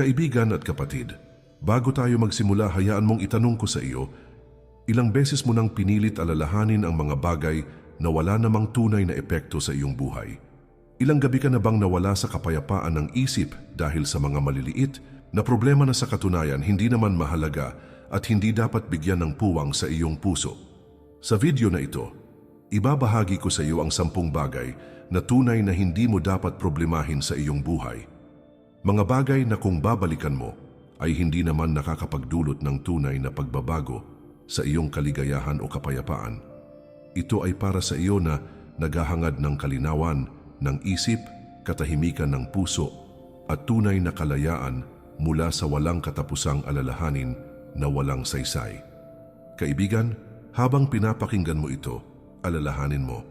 Kaibigan at kapatid, bago tayo magsimula hayaan mong itanong ko sa iyo, ilang beses mo nang pinilit alalahanin ang mga bagay na wala namang tunay na epekto sa iyong buhay? Ilang gabi ka na bang nawala sa kapayapaan ng isip dahil sa mga maliliit na problema na sa katunayan hindi naman mahalaga at hindi dapat bigyan ng puwang sa iyong puso? Sa video na ito, ibabahagi ko sa iyo ang sampung bagay na tunay na hindi mo dapat problemahin sa iyong buhay. Mga bagay na kung babalikan mo ay hindi naman nakakapagdulot ng tunay na pagbabago sa iyong kaligayahan o kapayapaan. Ito ay para sa iyo na naghahangad ng kalinawan ng isip, katahimikan ng puso at tunay na kalayaan mula sa walang katapusang alalahanin na walang saysay. Kaibigan, habang pinapakinggan mo ito, alalahanin mo.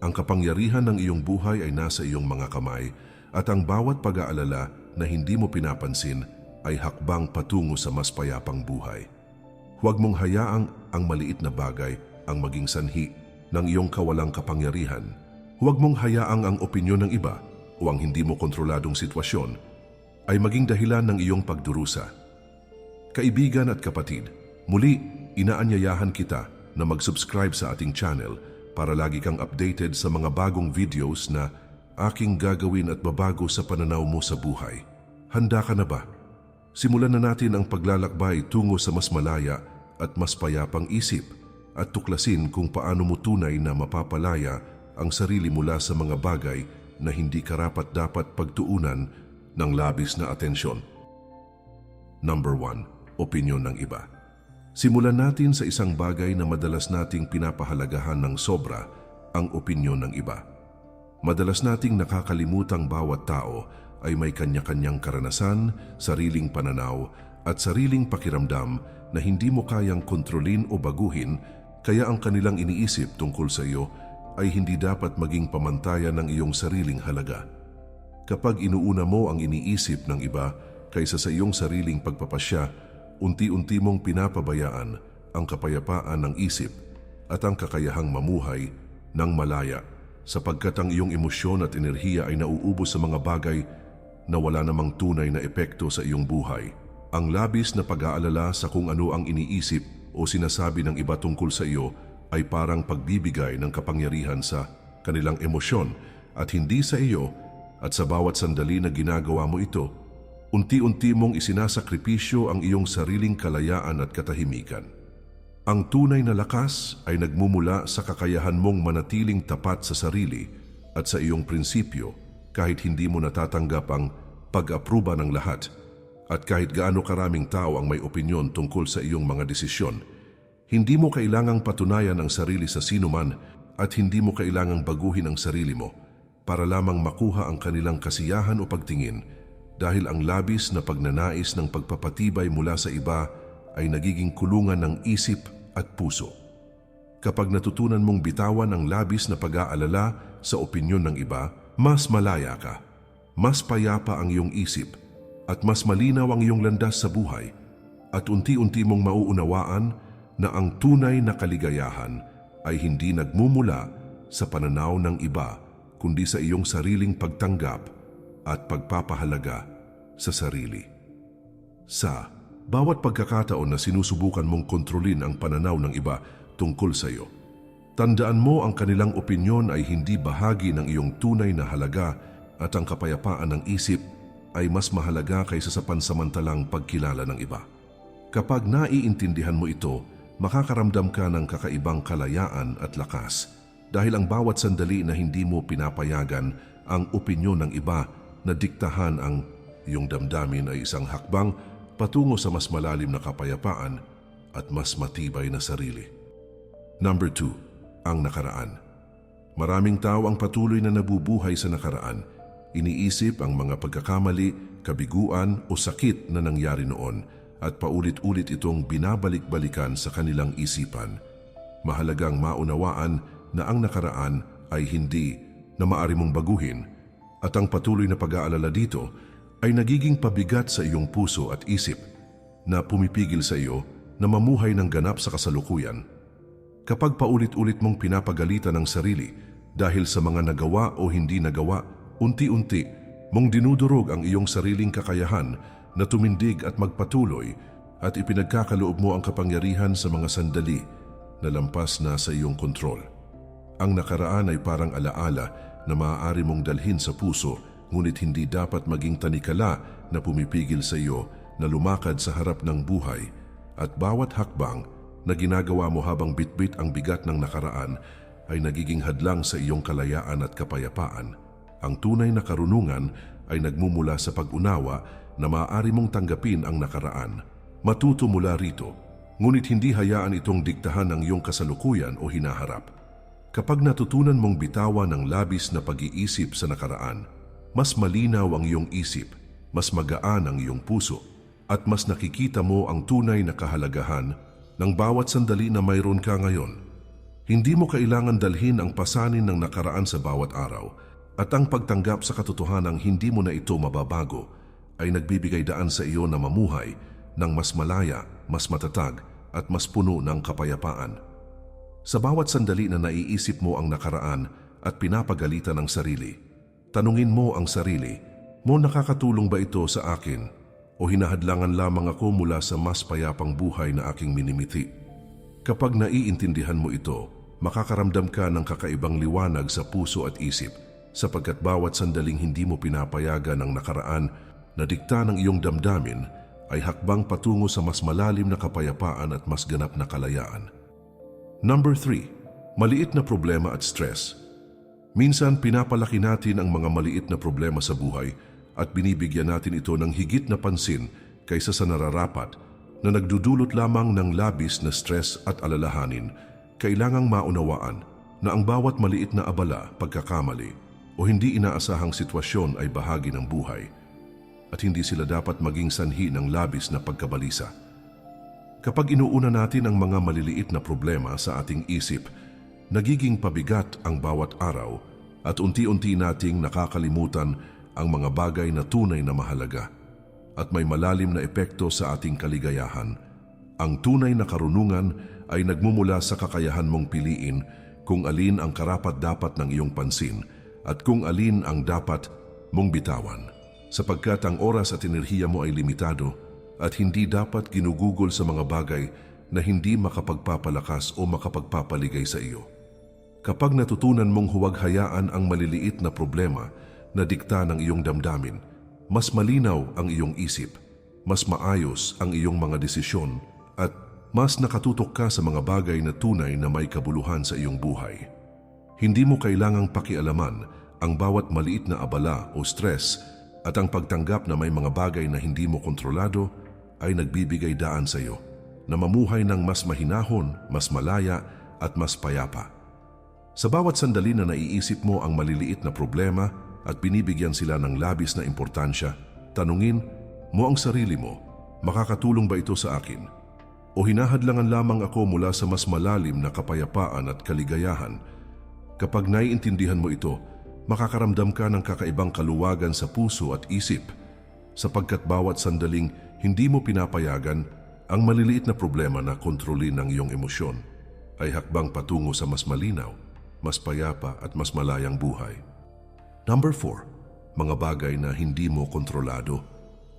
Ang kapangyarihan ng iyong buhay ay nasa iyong mga kamay at ang bawat pag-aalala na hindi mo pinapansin ay hakbang patungo sa mas payapang buhay. Huwag mong hayaang ang maliit na bagay ang maging sanhi ng iyong kawalang kapangyarihan. Huwag mong hayaang ang opinyon ng iba o ang hindi mo kontroladong sitwasyon ay maging dahilan ng iyong pagdurusa. Kaibigan at kapatid, muli inaanyayahan kita na mag-subscribe sa ating channel para lagi kang updated sa mga bagong videos na aking gagawin at babago sa pananaw mo sa buhay. Handa ka na ba? Simulan na natin ang paglalakbay tungo sa mas malaya at mas payapang isip at tuklasin kung paano mo tunay na mapapalaya ang sarili mula sa mga bagay na hindi karapat dapat pagtuunan ng labis na atensyon. Number 1. Opinyon ng iba. Simulan natin sa isang bagay na madalas nating pinapahalagahan ng sobra, ang opinyon ng iba. Madalas nating nakakalimutang bawat tao ay may kanya-kanyang karanasan, sariling pananaw at sariling pakiramdam na hindi mo kayang kontrolin o baguhin kaya ang kanilang iniisip tungkol sa iyo ay hindi dapat maging pamantayan ng iyong sariling halaga. Kapag inuuna mo ang iniisip ng iba kaysa sa iyong sariling pagpapasya, unti-unti mong pinapabayaan ang kapayapaan ng isip at ang kakayahang mamuhay ng malaya sapagkat ang iyong emosyon at enerhiya ay nauubos sa mga bagay na wala namang tunay na epekto sa iyong buhay. Ang labis na pag-aalala sa kung ano ang iniisip o sinasabi ng iba tungkol sa iyo ay parang pagbibigay ng kapangyarihan sa kanilang emosyon at hindi sa iyo at sa bawat sandali na ginagawa mo ito, unti-unti mong isinasakripisyo ang iyong sariling kalayaan at katahimikan. Ang tunay na lakas ay nagmumula sa kakayahan mong manatiling tapat sa sarili at sa iyong prinsipyo kahit hindi mo natatanggap ang pag-apruba ng lahat at kahit gaano karaming tao ang may opinyon tungkol sa iyong mga desisyon, hindi mo kailangang patunayan ang sarili sa sino man at hindi mo kailangang baguhin ang sarili mo para lamang makuha ang kanilang kasiyahan o pagtingin dahil ang labis na pagnanais ng pagpapatibay mula sa iba ay nagiging kulungan ng isip at puso. Kapag natutunan mong bitawan ang labis na pag-aalala sa opinyon ng iba, mas malaya ka, mas payapa ang iyong isip, at mas malinaw ang iyong landas sa buhay, at unti-unti mong mauunawaan na ang tunay na kaligayahan ay hindi nagmumula sa pananaw ng iba, kundi sa iyong sariling pagtanggap at pagpapahalaga sa sarili. Sa bawat pagkakataon na sinusubukan mong kontrolin ang pananaw ng iba tungkol sa iyo, Tandaan mo ang kanilang opinyon ay hindi bahagi ng iyong tunay na halaga at ang kapayapaan ng isip ay mas mahalaga kaysa sa pansamantalang pagkilala ng iba. Kapag naiintindihan mo ito, makakaramdam ka ng kakaibang kalayaan at lakas dahil ang bawat sandali na hindi mo pinapayagan ang opinyon ng iba na diktahan ang iyong damdamin ay isang hakbang patungo sa mas malalim na kapayapaan at mas matibay na sarili. Number 2 ang nakaraan. Maraming tao ang patuloy na nabubuhay sa nakaraan. Iniisip ang mga pagkakamali, kabiguan o sakit na nangyari noon at paulit-ulit itong binabalik-balikan sa kanilang isipan. Mahalagang maunawaan na ang nakaraan ay hindi na maari mong baguhin at ang patuloy na pag-aalala dito ay nagiging pabigat sa iyong puso at isip na pumipigil sa iyo na mamuhay ng ganap sa kasalukuyan kapag paulit-ulit mong pinapagalitan ang sarili dahil sa mga nagawa o hindi nagawa, unti-unti mong dinudurog ang iyong sariling kakayahan na tumindig at magpatuloy at ipinagkakaloob mo ang kapangyarihan sa mga sandali na lampas na sa iyong kontrol. Ang nakaraan ay parang alaala na maaari mong dalhin sa puso ngunit hindi dapat maging tanikala na pumipigil sa iyo na lumakad sa harap ng buhay at bawat hakbang na ginagawa mo habang bitbit ang bigat ng nakaraan ay nagiging hadlang sa iyong kalayaan at kapayapaan. Ang tunay na karunungan ay nagmumula sa pag-unawa na maaari mong tanggapin ang nakaraan. Matuto mula rito, ngunit hindi hayaan itong diktahan ng iyong kasalukuyan o hinaharap. Kapag natutunan mong bitawan ng labis na pag-iisip sa nakaraan, mas malinaw ang iyong isip, mas magaan ang iyong puso, at mas nakikita mo ang tunay na kahalagahan ng bawat sandali na mayroon ka ngayon. Hindi mo kailangan dalhin ang pasanin ng nakaraan sa bawat araw at ang pagtanggap sa katotohanang hindi mo na ito mababago ay nagbibigay daan sa iyo na mamuhay ng mas malaya, mas matatag at mas puno ng kapayapaan. Sa bawat sandali na naiisip mo ang nakaraan at pinapagalitan ng sarili, tanungin mo ang sarili, mo nakakatulong ba ito sa akin o hinahadlangan lamang ako mula sa mas payapang buhay na aking minimiti? Kapag naiintindihan mo ito, makakaramdam ka ng kakaibang liwanag sa puso at isip sapagkat bawat sandaling hindi mo pinapayagan ng nakaraan na dikta ng iyong damdamin ay hakbang patungo sa mas malalim na kapayapaan at mas ganap na kalayaan. Number 3. Maliit na problema at stress. Minsan pinapalaki natin ang mga maliit na problema sa buhay at binibigyan natin ito ng higit na pansin kaysa sa nararapat na nagdudulot lamang ng labis na stress at alalahanin kailangang maunawaan na ang bawat maliit na abala, pagkakamali o hindi inaasahang sitwasyon ay bahagi ng buhay at hindi sila dapat maging sanhi ng labis na pagkabalisa. Kapag inuuna natin ang mga maliliit na problema sa ating isip, nagiging pabigat ang bawat araw at unti-unti nating nakakalimutan ang mga bagay na tunay na mahalaga at may malalim na epekto sa ating kaligayahan. Ang tunay na karunungan ay nagmumula sa kakayahan mong piliin kung alin ang karapat-dapat ng iyong pansin at kung alin ang dapat mong bitawan. Sapagkat ang oras at enerhiya mo ay limitado at hindi dapat ginugugol sa mga bagay na hindi makapagpapalakas o makapagpapaligay sa iyo. Kapag natutunan mong huwag hayaan ang maliliit na problema na dikta ng iyong damdamin, mas malinaw ang iyong isip, mas maayos ang iyong mga desisyon at mas nakatutok ka sa mga bagay na tunay na may kabuluhan sa iyong buhay. Hindi mo kailangang pakialaman ang bawat maliit na abala o stress at ang pagtanggap na may mga bagay na hindi mo kontrolado ay nagbibigay daan sa iyo na mamuhay ng mas mahinahon, mas malaya at mas payapa. Sa bawat sandali na naiisip mo ang maliliit na problema at binibigyan sila ng labis na importansya, tanungin mo ang sarili mo, makakatulong ba ito sa akin? o hinahadlangan lamang ako mula sa mas malalim na kapayapaan at kaligayahan. Kapag naiintindihan mo ito, makakaramdam ka ng kakaibang kaluwagan sa puso at isip sapagkat bawat sandaling hindi mo pinapayagan ang maliliit na problema na kontrolin ng iyong emosyon ay hakbang patungo sa mas malinaw, mas payapa at mas malayang buhay. Number 4. Mga bagay na hindi mo kontrolado.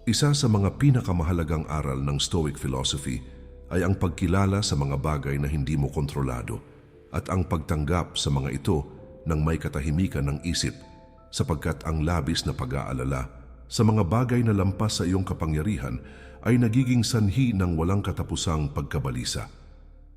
Isa sa mga pinakamahalagang aral ng Stoic philosophy ay ang pagkilala sa mga bagay na hindi mo kontrolado at ang pagtanggap sa mga ito ng may katahimikan ng isip sapagkat ang labis na pag-aalala sa mga bagay na lampas sa iyong kapangyarihan ay nagiging sanhi ng walang katapusang pagkabalisa.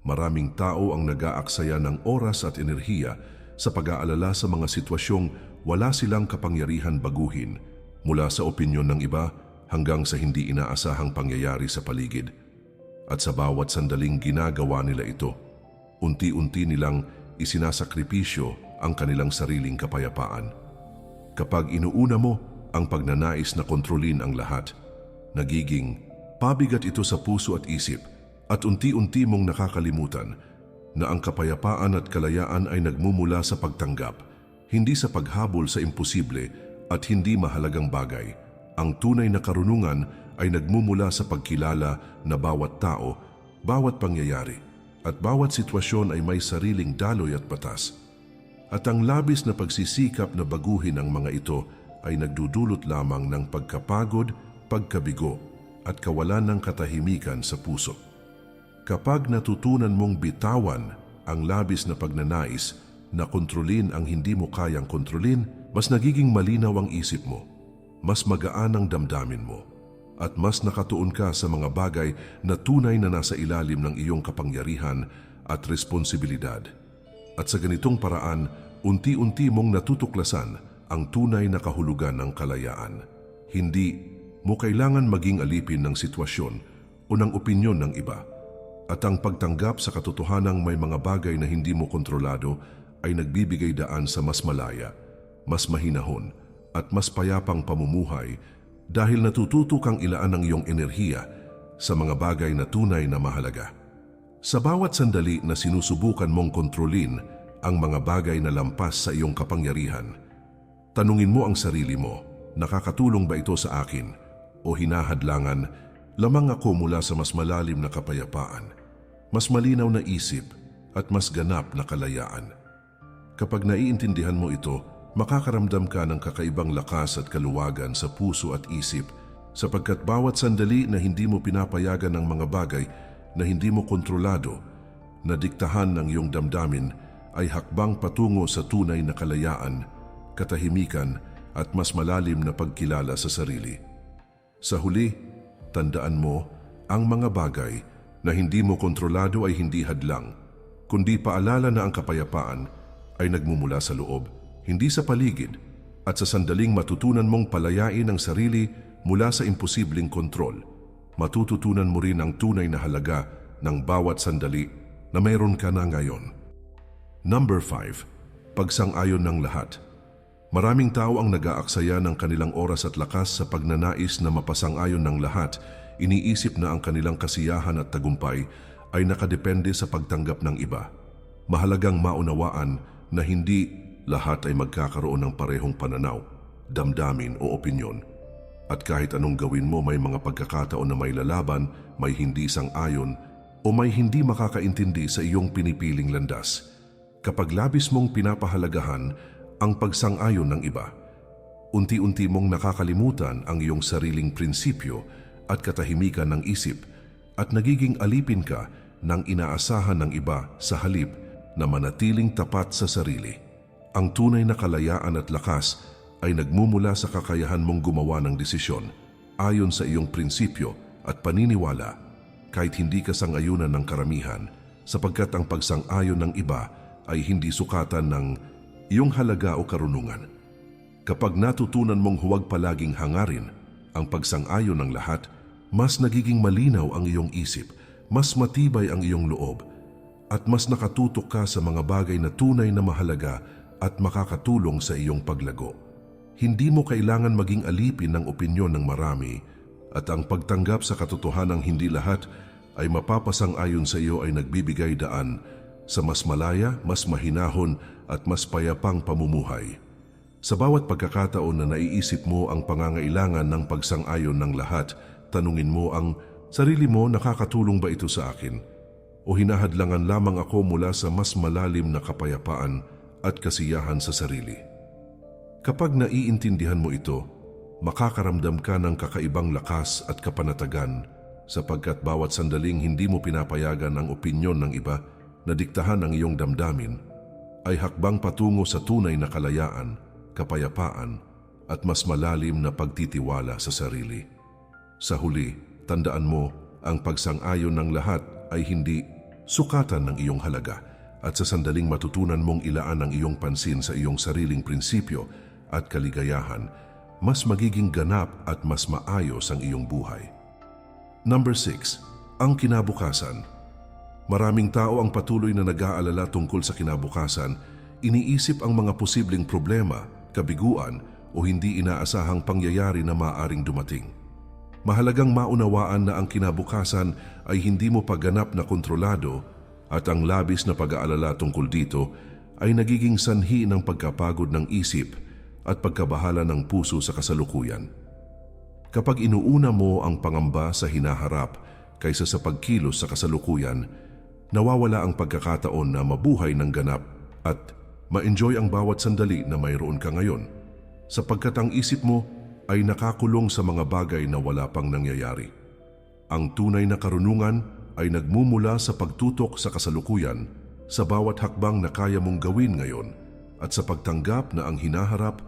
Maraming tao ang nag-aaksaya ng oras at enerhiya sa pag-aalala sa mga sitwasyong wala silang kapangyarihan baguhin mula sa opinyon ng iba hanggang sa hindi inaasahang pangyayari sa paligid at sa bawat sandaling ginagawa nila ito, unti-unti nilang isinasakripisyo ang kanilang sariling kapayapaan. Kapag inuuna mo ang pagnanais na kontrolin ang lahat, nagiging pabigat ito sa puso at isip at unti-unti mong nakakalimutan na ang kapayapaan at kalayaan ay nagmumula sa pagtanggap, hindi sa paghabol sa imposible at hindi mahalagang bagay. Ang tunay na karunungan ay nagmumula sa pagkilala na bawat tao, bawat pangyayari, at bawat sitwasyon ay may sariling daloy at batas. At ang labis na pagsisikap na baguhin ang mga ito ay nagdudulot lamang ng pagkapagod, pagkabigo, at kawalan ng katahimikan sa puso. Kapag natutunan mong bitawan ang labis na pagnanais na kontrolin ang hindi mo kayang kontrolin, mas nagiging malinaw ang isip mo, mas magaan ang damdamin mo, at mas nakatuon ka sa mga bagay na tunay na nasa ilalim ng iyong kapangyarihan at responsibilidad. At sa ganitong paraan, unti-unti mong natutuklasan ang tunay na kahulugan ng kalayaan. Hindi mo kailangan maging alipin ng sitwasyon o ng opinyon ng iba. At ang pagtanggap sa katotohanang may mga bagay na hindi mo kontrolado ay nagbibigay daan sa mas malaya, mas mahinahon at mas payapang pamumuhay dahil natututo kang ilaan ang iyong enerhiya sa mga bagay na tunay na mahalaga. Sa bawat sandali na sinusubukan mong kontrolin ang mga bagay na lampas sa iyong kapangyarihan, tanungin mo ang sarili mo, nakakatulong ba ito sa akin o hinahadlangan lamang ako mula sa mas malalim na kapayapaan, mas malinaw na isip at mas ganap na kalayaan. Kapag naiintindihan mo ito, makakaramdam ka ng kakaibang lakas at kaluwagan sa puso at isip sapagkat bawat sandali na hindi mo pinapayagan ng mga bagay na hindi mo kontrolado, na diktahan ng iyong damdamin ay hakbang patungo sa tunay na kalayaan, katahimikan at mas malalim na pagkilala sa sarili. Sa huli, tandaan mo, ang mga bagay na hindi mo kontrolado ay hindi hadlang, kundi paalala na ang kapayapaan ay nagmumula sa loob, hindi sa paligid, at sa sandaling matutunan mong palayain ang sarili mula sa imposibleng kontrol, matututunan mo rin ang tunay na halaga ng bawat sandali na mayroon ka na ngayon. Number 5. Pagsang-ayon ng lahat. Maraming tao ang nag-aaksaya ng kanilang oras at lakas sa pagnanais na mapasang-ayon ng lahat, iniisip na ang kanilang kasiyahan at tagumpay ay nakadepende sa pagtanggap ng iba. Mahalagang maunawaan na hindi lahat ay magkakaroon ng parehong pananaw, damdamin o opinyon. At kahit anong gawin mo may mga pagkakataon na may lalaban, may hindi sang-ayon o may hindi makakaintindi sa iyong pinipiling landas. Kapag labis mong pinapahalagahan ang pagsang-ayon ng iba, unti-unti mong nakakalimutan ang iyong sariling prinsipyo at katahimikan ng isip at nagiging alipin ka ng inaasahan ng iba sa halip na manatiling tapat sa sarili. Ang tunay na kalayaan at lakas ay nagmumula sa kakayahan mong gumawa ng desisyon ayon sa iyong prinsipyo at paniniwala kahit hindi ka sangayunan ng karamihan sapagkat ang pagsang-ayon ng iba ay hindi sukatan ng iyong halaga o karunungan. Kapag natutunan mong huwag palaging hangarin ang pagsang-ayon ng lahat, mas nagiging malinaw ang iyong isip, mas matibay ang iyong loob, at mas nakatutok ka sa mga bagay na tunay na mahalaga at makakatulong sa iyong paglago. Hindi mo kailangan maging alipin ng opinyon ng marami at ang pagtanggap sa katotohanang hindi lahat ay mapapasang-ayon sa iyo ay nagbibigay daan sa mas malaya, mas mahinahon at mas payapang pamumuhay. Sa bawat pagkakataon na naiisip mo ang pangangailangan ng pagsang-ayon ng lahat, tanungin mo ang sarili mo nakakatulong ba ito sa akin? O hinahadlangan lamang ako mula sa mas malalim na kapayapaan at kasiyahan sa sarili? Kapag naiintindihan mo ito, makakaramdam ka ng kakaibang lakas at kapanatagan sapagkat bawat sandaling hindi mo pinapayagan ang opinyon ng iba na diktahan ang iyong damdamin ay hakbang patungo sa tunay na kalayaan, kapayapaan at mas malalim na pagtitiwala sa sarili. Sa huli, tandaan mo ang pagsang-ayon ng lahat ay hindi sukatan ng iyong halaga at sa sandaling matutunan mong ilaan ang iyong pansin sa iyong sariling prinsipyo at kaligayahan, mas magiging ganap at mas maayos ang iyong buhay. Number 6. Ang kinabukasan. Maraming tao ang patuloy na nag-aalala tungkol sa kinabukasan, iniisip ang mga posibleng problema, kabiguan o hindi inaasahang pangyayari na maaring dumating. Mahalagang maunawaan na ang kinabukasan ay hindi mo pagganap na kontrolado at ang labis na pag-aalala tungkol dito ay nagiging sanhi ng pagkapagod ng isip at pagkabahala ng puso sa kasalukuyan. Kapag inuuna mo ang pangamba sa hinaharap kaysa sa pagkilos sa kasalukuyan, nawawala ang pagkakataon na mabuhay ng ganap at ma-enjoy ang bawat sandali na mayroon ka ngayon sapagkat ang isip mo ay nakakulong sa mga bagay na wala pang nangyayari. Ang tunay na karunungan ay nagmumula sa pagtutok sa kasalukuyan sa bawat hakbang na kaya mong gawin ngayon at sa pagtanggap na ang hinaharap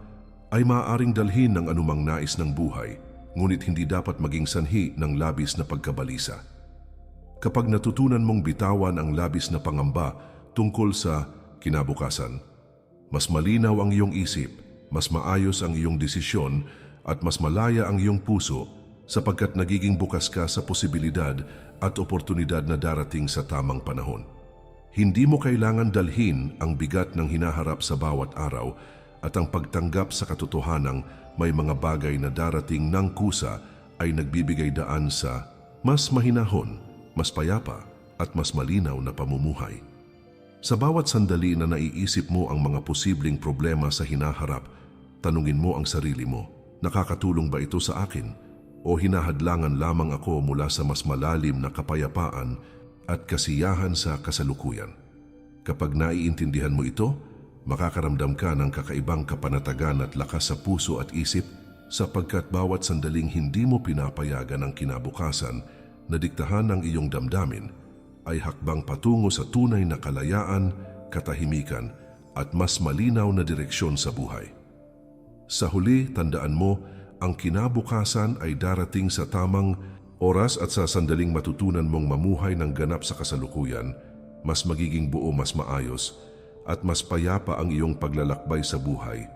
ay maaaring dalhin ng anumang nais ng buhay ngunit hindi dapat maging sanhi ng labis na pagkabalisa. Kapag natutunan mong bitawan ang labis na pangamba tungkol sa kinabukasan, mas malinaw ang iyong isip, mas maayos ang iyong desisyon at mas malaya ang iyong puso sapagkat nagiging bukas ka sa posibilidad at oportunidad na darating sa tamang panahon. Hindi mo kailangan dalhin ang bigat ng hinaharap sa bawat araw at ang pagtanggap sa katotohanang may mga bagay na darating ng kusa ay nagbibigay daan sa mas mahinahon, mas payapa at mas malinaw na pamumuhay. Sa bawat sandali na naiisip mo ang mga posibleng problema sa hinaharap, tanungin mo ang sarili mo, nakakatulong ba ito sa akin? O hinahadlangan lamang ako mula sa mas malalim na kapayapaan at kasiyahan sa kasalukuyan? Kapag naiintindihan mo ito, makakaramdam ka ng kakaibang kapanatagan at lakas sa puso at isip sapagkat bawat sandaling hindi mo pinapayagan ang kinabukasan na diktahan ng iyong damdamin ay hakbang patungo sa tunay na kalayaan, katahimikan at mas malinaw na direksyon sa buhay. Sa huli, tandaan mo, ang kinabukasan ay darating sa tamang oras at sa sandaling matutunan mong mamuhay ng ganap sa kasalukuyan, mas magiging buo mas maayos at mas payapa ang iyong paglalakbay sa buhay.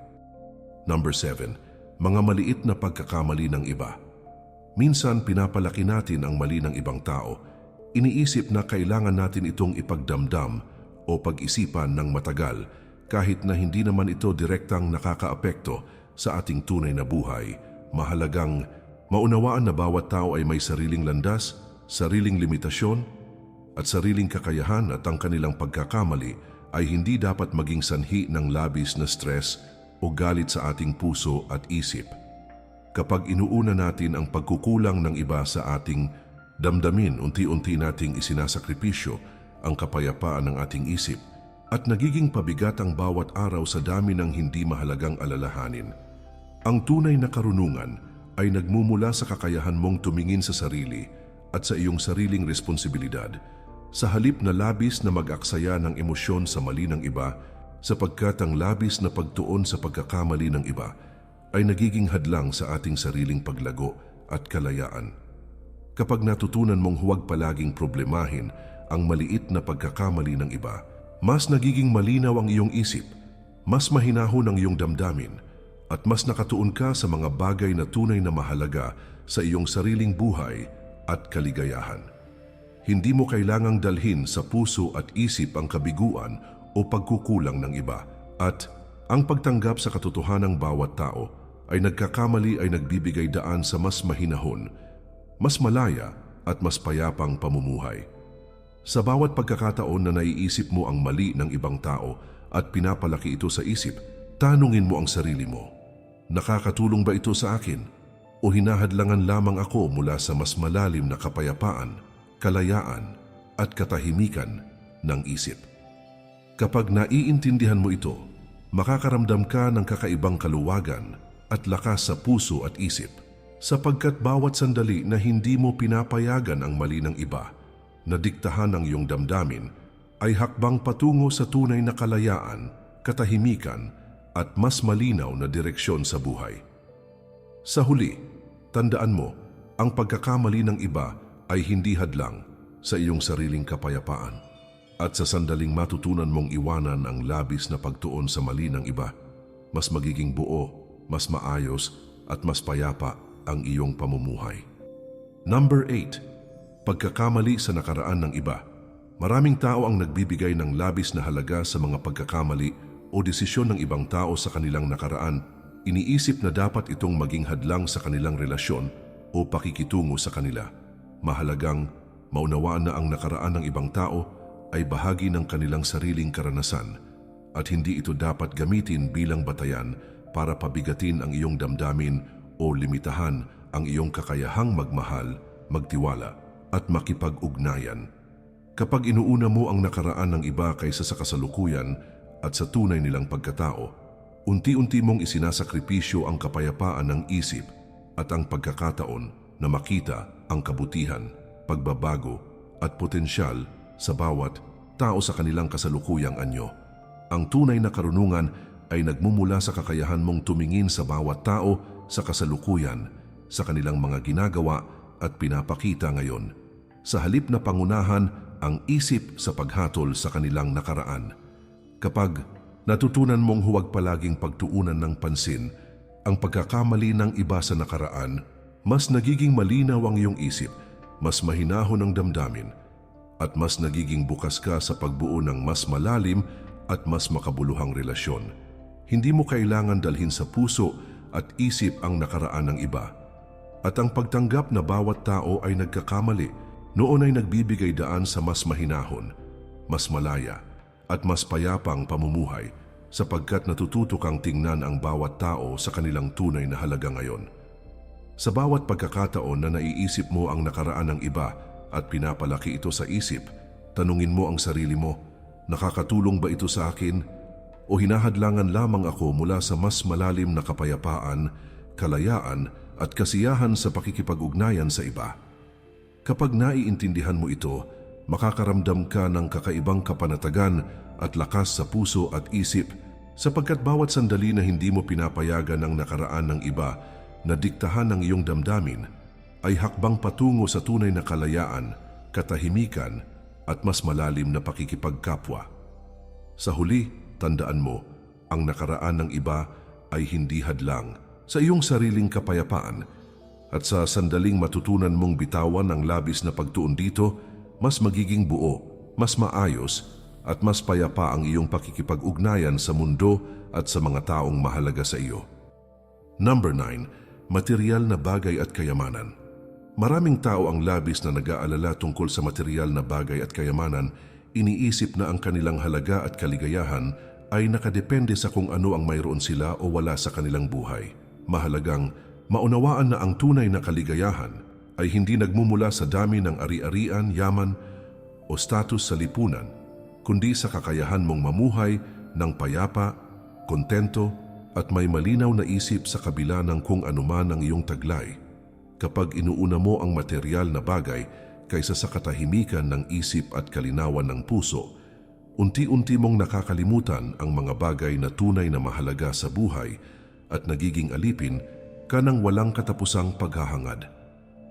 Number 7. Mga maliit na pagkakamali ng iba. Minsan pinapalaki natin ang mali ng ibang tao. Iniisip na kailangan natin itong ipagdamdam o pag-isipan ng matagal kahit na hindi naman ito direktang nakakaapekto sa ating tunay na buhay. Mahalagang maunawaan na bawat tao ay may sariling landas, sariling limitasyon, at sariling kakayahan at ang kanilang pagkakamali ay hindi dapat maging sanhi ng labis na stress o galit sa ating puso at isip. Kapag inuuna natin ang pagkukulang ng iba sa ating damdamin, unti-unti nating isinasakripisyo ang kapayapaan ng ating isip at nagiging pabigat ang bawat araw sa dami ng hindi mahalagang alalahanin. Ang tunay na karunungan ay nagmumula sa kakayahan mong tumingin sa sarili at sa iyong sariling responsibilidad sa halip na labis na mag-aksaya ng emosyon sa mali ng iba sapagkat ang labis na pagtuon sa pagkakamali ng iba ay nagiging hadlang sa ating sariling paglago at kalayaan. Kapag natutunan mong huwag palaging problemahin ang maliit na pagkakamali ng iba, mas nagiging malinaw ang iyong isip, mas mahinahon ang iyong damdamin, at mas nakatuon ka sa mga bagay na tunay na mahalaga sa iyong sariling buhay at kaligayahan. Hindi mo kailangang dalhin sa puso at isip ang kabiguan o pagkukulang ng iba at ang pagtanggap sa katotohanang bawat tao ay nagkakamali ay nagbibigay daan sa mas mahinahon, mas malaya at mas payapang pamumuhay. Sa bawat pagkakataon na naiisip mo ang mali ng ibang tao at pinapalaki ito sa isip, tanungin mo ang sarili mo. Nakakatulong ba ito sa akin? O hinahadlangan lamang ako mula sa mas malalim na kapayapaan? kalayaan at katahimikan ng isip. Kapag naiintindihan mo ito, makakaramdam ka ng kakaibang kaluwagan at lakas sa puso at isip sapagkat bawat sandali na hindi mo pinapayagan ang mali ng iba na diktahan ng iyong damdamin ay hakbang patungo sa tunay na kalayaan, katahimikan at mas malinaw na direksyon sa buhay. Sa huli, tandaan mo, ang pagkakamali ng iba ay hindi hadlang sa iyong sariling kapayapaan at sa sandaling matutunan mong iwanan ang labis na pagtuon sa mali ng iba, mas magiging buo, mas maayos at mas payapa ang iyong pamumuhay. Number 8. Pagkakamali sa nakaraan ng iba. Maraming tao ang nagbibigay ng labis na halaga sa mga pagkakamali o desisyon ng ibang tao sa kanilang nakaraan. Iniisip na dapat itong maging hadlang sa kanilang relasyon o pakikitungo sa kanila mahalagang maunawaan na ang nakaraan ng ibang tao ay bahagi ng kanilang sariling karanasan at hindi ito dapat gamitin bilang batayan para pabigatin ang iyong damdamin o limitahan ang iyong kakayahang magmahal, magtiwala at makipag-ugnayan. Kapag inuuna mo ang nakaraan ng iba kaysa sa kasalukuyan at sa tunay nilang pagkatao, unti-unti mong isinasakripisyo ang kapayapaan ng isip at ang pagkakataon na makita ang kabutihan, pagbabago at potensyal sa bawat tao sa kanilang kasalukuyang anyo. Ang tunay na karunungan ay nagmumula sa kakayahan mong tumingin sa bawat tao sa kasalukuyan, sa kanilang mga ginagawa at pinapakita ngayon. Sa halip na pangunahan ang isip sa paghatol sa kanilang nakaraan. Kapag natutunan mong huwag palaging pagtuunan ng pansin ang pagkakamali ng iba sa nakaraan, mas nagiging malinaw ang iyong isip, mas mahinahon ang damdamin, at mas nagiging bukas ka sa pagbuo ng mas malalim at mas makabuluhang relasyon. Hindi mo kailangan dalhin sa puso at isip ang nakaraan ng iba. At ang pagtanggap na bawat tao ay nagkakamali, noon ay nagbibigay daan sa mas mahinahon, mas malaya, at mas payapang pamumuhay sapagkat natututo kang tingnan ang bawat tao sa kanilang tunay na halaga ngayon. Sa bawat pagkakataon na naiisip mo ang nakaraan ng iba at pinapalaki ito sa isip, tanungin mo ang sarili mo, nakakatulong ba ito sa akin? O hinahadlangan lamang ako mula sa mas malalim na kapayapaan, kalayaan at kasiyahan sa pakikipag-ugnayan sa iba? Kapag naiintindihan mo ito, makakaramdam ka ng kakaibang kapanatagan at lakas sa puso at isip sapagkat bawat sandali na hindi mo pinapayagan ang nakaraan ng iba na diktahan ng iyong damdamin ay hakbang patungo sa tunay na kalayaan, katahimikan at mas malalim na pakikipagkapwa. Sa huli, tandaan mo, ang nakaraan ng iba ay hindi hadlang sa iyong sariling kapayapaan at sa sandaling matutunan mong bitawan ang labis na pagtuon dito, mas magiging buo, mas maayos at mas payapa ang iyong pakikipag-ugnayan sa mundo at sa mga taong mahalaga sa iyo. Number 9. Material na bagay at kayamanan. Maraming tao ang labis na nag-aalala tungkol sa material na bagay at kayamanan, iniisip na ang kanilang halaga at kaligayahan ay nakadepende sa kung ano ang mayroon sila o wala sa kanilang buhay. Mahalagang maunawaan na ang tunay na kaligayahan ay hindi nagmumula sa dami ng ari-arian, yaman o status sa lipunan, kundi sa kakayahan mong mamuhay ng payapa, kontento at may malinaw na isip sa kabila ng kung anuman ang iyong taglay kapag inuuna mo ang material na bagay kaysa sa katahimikan ng isip at kalinawan ng puso, unti-unti mong nakakalimutan ang mga bagay na tunay na mahalaga sa buhay at nagiging alipin ka ng walang katapusang paghahangad.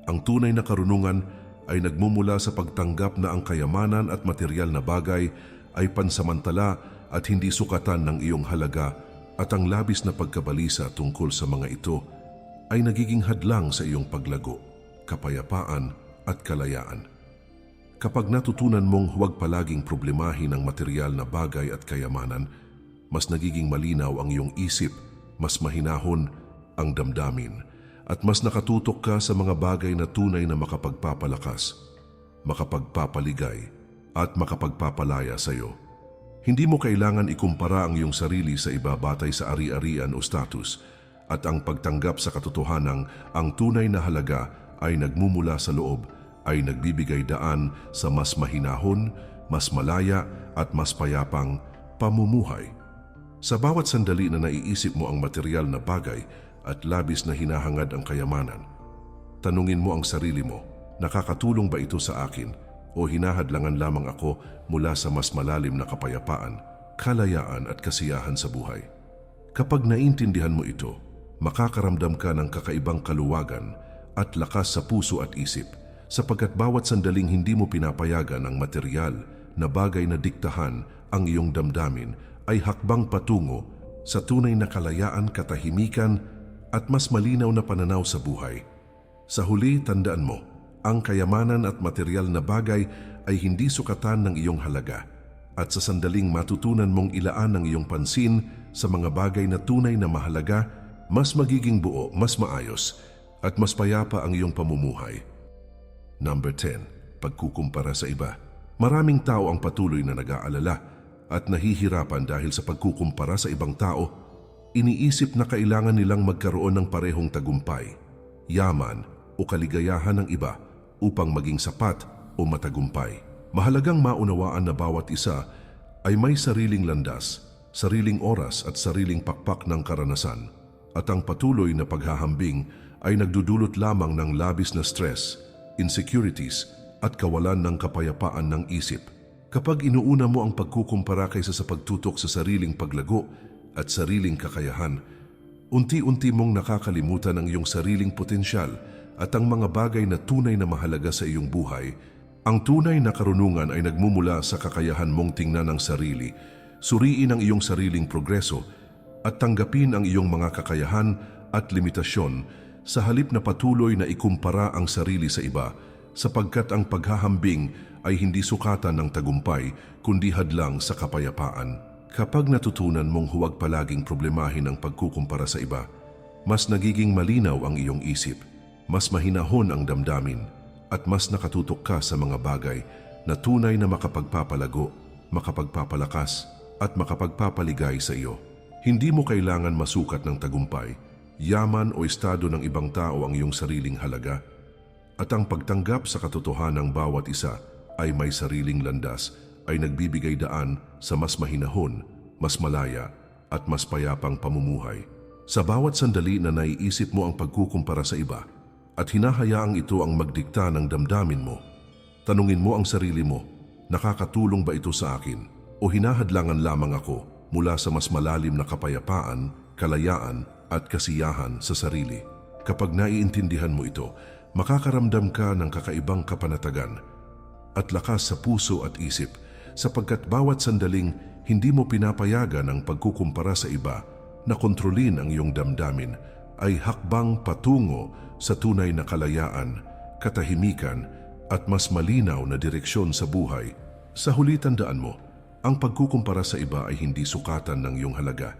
Ang tunay na karunungan ay nagmumula sa pagtanggap na ang kayamanan at material na bagay ay pansamantala at hindi sukatan ng iyong halaga at ang labis na pagkabalisa tungkol sa mga ito ay nagiging hadlang sa iyong paglago, kapayapaan at kalayaan. Kapag natutunan mong huwag palaging problemahin ang material na bagay at kayamanan, mas nagiging malinaw ang iyong isip, mas mahinahon ang damdamin, at mas nakatutok ka sa mga bagay na tunay na makapagpapalakas, makapagpapaligay, at makapagpapalaya sa iyo. Hindi mo kailangan ikumpara ang iyong sarili sa iba batay sa ari-arian o status, at ang pagtanggap sa katotohanang ang tunay na halaga ay nagmumula sa loob ay nagbibigay daan sa mas mahinahon, mas malaya at mas payapang pamumuhay. Sa bawat sandali na naiisip mo ang material na bagay at labis na hinahangad ang kayamanan, tanungin mo ang sarili mo, nakakatulong ba ito sa akin o hinahadlangan lamang ako mula sa mas malalim na kapayapaan, kalayaan at kasiyahan sa buhay? Kapag naintindihan mo ito, makakaramdam ka ng kakaibang kaluwagan at lakas sa puso at isip sapagkat bawat sandaling hindi mo pinapayagan ang material na bagay na diktahan ang iyong damdamin ay hakbang patungo sa tunay na kalayaan, katahimikan at mas malinaw na pananaw sa buhay. Sa huli, tandaan mo, ang kayamanan at material na bagay ay hindi sukatan ng iyong halaga at sa sandaling matutunan mong ilaan ang iyong pansin sa mga bagay na tunay na mahalaga mas magiging buo, mas maayos, at mas payapa ang iyong pamumuhay. Number 10. Pagkukumpara sa iba. Maraming tao ang patuloy na nag-aalala at nahihirapan dahil sa pagkukumpara sa ibang tao. Iniisip na kailangan nilang magkaroon ng parehong tagumpay, yaman o kaligayahan ng iba upang maging sapat o matagumpay. Mahalagang maunawaan na bawat isa ay may sariling landas, sariling oras at sariling pakpak ng karanasan at ang patuloy na paghahambing ay nagdudulot lamang ng labis na stress, insecurities at kawalan ng kapayapaan ng isip. Kapag inuuna mo ang pagkukumpara kaysa sa pagtutok sa sariling paglago at sariling kakayahan, unti-unti mong nakakalimutan ang iyong sariling potensyal at ang mga bagay na tunay na mahalaga sa iyong buhay. Ang tunay na karunungan ay nagmumula sa kakayahan mong tingnan ang sarili, suriin ang iyong sariling progreso at tanggapin ang iyong mga kakayahan at limitasyon sa halip na patuloy na ikumpara ang sarili sa iba sapagkat ang paghahambing ay hindi sukatan ng tagumpay kundi hadlang sa kapayapaan. Kapag natutunan mong huwag palaging problemahin ang pagkukumpara sa iba, mas nagiging malinaw ang iyong isip, mas mahinahon ang damdamin, at mas nakatutok ka sa mga bagay na tunay na makapagpapalago, makapagpapalakas, at makapagpapaligay sa iyo. Hindi mo kailangan masukat ng tagumpay, yaman o estado ng ibang tao ang iyong sariling halaga, at ang pagtanggap sa katotohanan ng bawat isa ay may sariling landas ay nagbibigay daan sa mas mahinahon, mas malaya at mas payapang pamumuhay. Sa bawat sandali na naiisip mo ang pagkukumpara sa iba at hinahayaang ito ang magdikta ng damdamin mo, tanungin mo ang sarili mo, nakakatulong ba ito sa akin o hinahadlangan lamang ako mula sa mas malalim na kapayapaan, kalayaan at kasiyahan sa sarili. Kapag naiintindihan mo ito, makakaramdam ka ng kakaibang kapanatagan at lakas sa puso at isip sapagkat bawat sandaling hindi mo pinapayagan ang pagkukumpara sa iba na kontrolin ang iyong damdamin ay hakbang patungo sa tunay na kalayaan, katahimikan at mas malinaw na direksyon sa buhay. Sa huli tandaan mo, ang pagkukumpara sa iba ay hindi sukatan ng iyong halaga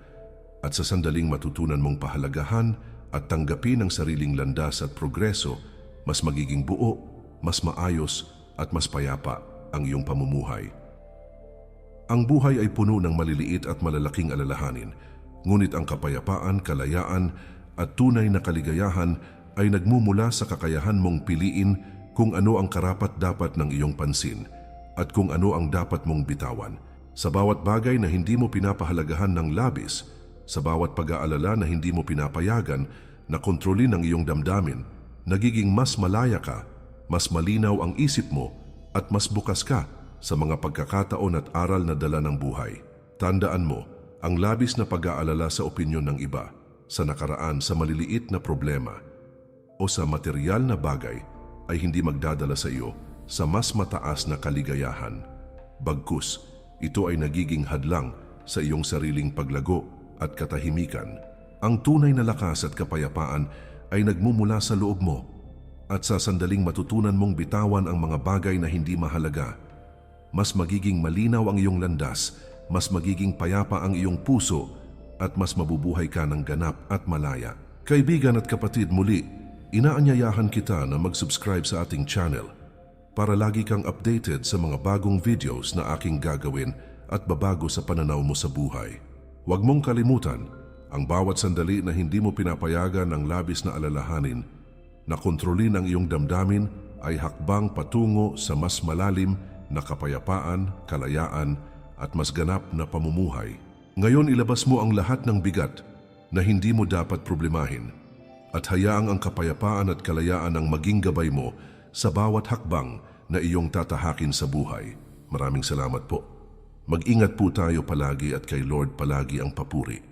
at sa sandaling matutunan mong pahalagahan at tanggapin ang sariling landas at progreso, mas magiging buo, mas maayos at mas payapa ang iyong pamumuhay. Ang buhay ay puno ng maliliit at malalaking alalahanin, ngunit ang kapayapaan, kalayaan at tunay na kaligayahan ay nagmumula sa kakayahan mong piliin kung ano ang karapat dapat ng iyong pansin at kung ano ang dapat mong bitawan. Sa bawat bagay na hindi mo pinapahalagahan ng labis, sa bawat pag-aalala na hindi mo pinapayagan na kontrolin ang iyong damdamin, nagiging mas malaya ka, mas malinaw ang isip mo at mas bukas ka sa mga pagkakataon at aral na dala ng buhay. Tandaan mo, ang labis na pag-aalala sa opinyon ng iba, sa nakaraan sa maliliit na problema, o sa material na bagay ay hindi magdadala sa iyo sa mas mataas na kaligayahan. Bagkus, ito ay nagiging hadlang sa iyong sariling paglago at katahimikan. Ang tunay na lakas at kapayapaan ay nagmumula sa loob mo at sa sandaling matutunan mong bitawan ang mga bagay na hindi mahalaga mas magiging malinaw ang iyong landas, mas magiging payapa ang iyong puso, at mas mabubuhay ka ng ganap at malaya. Kaibigan at kapatid muli, inaanyayahan kita na mag-subscribe sa ating channel para lagi kang updated sa mga bagong videos na aking gagawin at babago sa pananaw mo sa buhay. Huwag mong kalimutan, ang bawat sandali na hindi mo pinapayagan ng labis na alalahanin na kontrolin ang iyong damdamin ay hakbang patungo sa mas malalim na kapayapaan, kalayaan at mas ganap na pamumuhay. Ngayon ilabas mo ang lahat ng bigat na hindi mo dapat problemahin at hayaang ang kapayapaan at kalayaan ang maging gabay mo sa bawat hakbang na iyong tatahakin sa buhay. Maraming salamat po. Mag-ingat po tayo palagi at kay Lord palagi ang papuri.